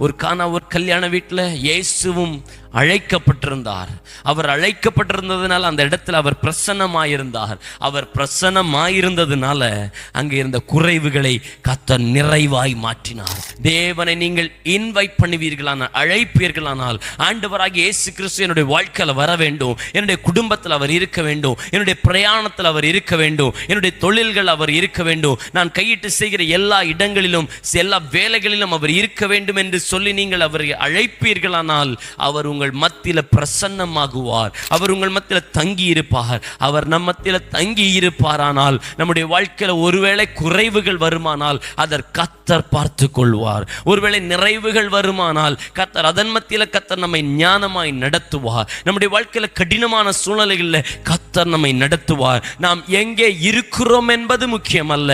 ஒரு காணா ஒரு கல்யாண வீட்டில் இயேசுவும் அழைக்கப்பட்டிருந்தார். அவர் அழைக்கப்பட்டிருந்ததுனால அந்த இடத்துல அவர் பிரசன்னமாயிருந்தார். அவர் பிரசன்னமாயிருந்ததுனால அங்கே இருந்த குறைவுகளை கத்த நிறைவாய் மாற்றினார். தேவனை நீங்கள் இன்வைட் பண்ணுவீர்களானால் அழைப்பீர்களானால் ஆண்டவராகிய இயேசு கிறிஸ்து என்னுடைய வாழ்க்கையில் வர வேண்டும். என்னுடைய குடும்பத்தில் அவர் இருக்க வேண்டும். என்னுடைய பிரயாணத்தில் அவர் இருக்க வேண்டும். என்னுடைய தொழில்கள் அவர் இருக்க வேண்டும். நான் கையிட்டு செய்கிற எல்லா இடங்களிலும் எல்லா வேலைகளிலும் அவர் இருக்க வேண்டும் என்று சொல்லி நீங்கள் அவரை அழைப்பீர்களானால் அவர் உங்கள் உங்கள் மத்தியில் பிரசன்னமாகுவார். அவர் உங்கள் மத்தியில் தங்கி இருப்பார் அவர் நம் மத்தியில தங்கி இருப்பாரானால் நம்முடைய வாழ்க்கையில் ஒருவேளை குறைவுகள் வருமானால் அதர் கத்தர் பார்த்து கொள்வார் ஒருவேளை நிறைவுகள் வருமானால் கத்தர் அதன் மத்தியில் கத்தர் நம்மை ஞானமாய் நடத்துவார். நம்முடைய வாழ்க்கையில் கடினமான சூழ்நிலைகளில் கத்தர் நம்மை நடத்துவார். நாம் எங்கே இருக்கிறோம் என்பது முக்கியம் அல்ல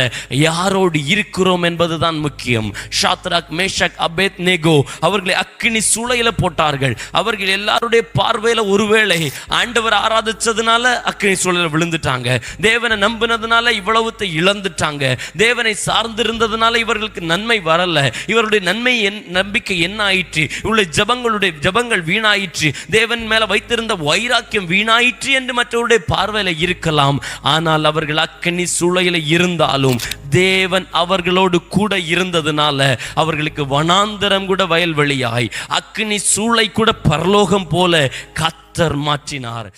யாரோடு இருக்கிறோம் என்பதுதான் முக்கியம். ஷாத்ராக் மேஷக் அபேத் நேகோ அவர்களை அக்கினி சூளையில் போட்டார்கள். அவர் அவர்கள் எல்லாருடைய பார்வையில ஒருவேளை ஆண்டவர் ஆராதிச்சதுனால அக்கினி சூழல விழுந்துட்டாங்க. தேவனை நம்பினதுனால இவ்வளவுத்தை இழந்துட்டாங்க. தேவனை சார்ந்திருந்ததுனால இவர்களுக்கு நன்மை வரல. இவருடைய நன்மை என் நம்பிக்கை என்ன ஆயிற்று இவருடைய ஜபங்களுடைய ஜபங்கள் வீணாயிற்று? தேவன் மேல வைத்திருந்த வைராக்கியம் வீணாயிற்று என்று மற்றவருடைய பார்வையில இருக்கலாம். ஆனால் அவர்கள் அக்கினி சூழலில் இருந்தாலும் தேவன் அவர்களோடு கூட இருந்ததுனால அவர்களுக்கு வனாந்தரம் கூட வயல்வெளியாய். அக்கினி சூளை கூட பரலோகம் போல கத்தர் மாற்றினார்.